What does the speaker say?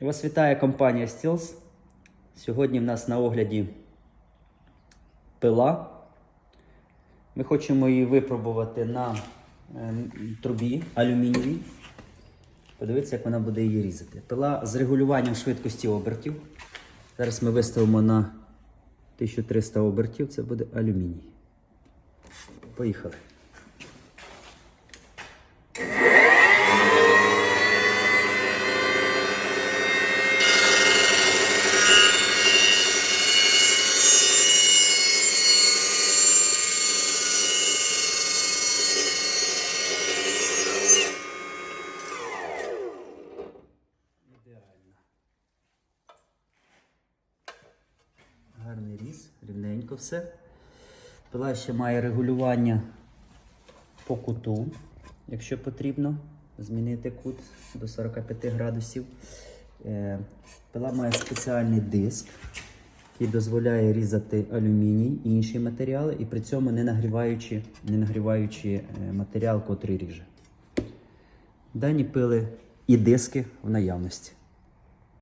Вас вітає компанія Steels. Сьогодні в нас на огляді пила. Ми хочемо її випробувати на е, трубі алюмінієвій. Подивитися, як вона буде її різати. Пила з регулюванням швидкості обертів. Зараз ми виставимо на 1300 обертів, це буде алюміній. Поїхали. Ідеально. Гарний різ, рівненько все. Пила ще має регулювання по куту, якщо потрібно змінити кут до 45 градусів. Е, Пила має спеціальний диск, який дозволяє різати алюміній і інші матеріали, і при цьому не нагріваючи, не нагріваючи е, матеріал, котрий ріже. Дані пили і диски в наявності.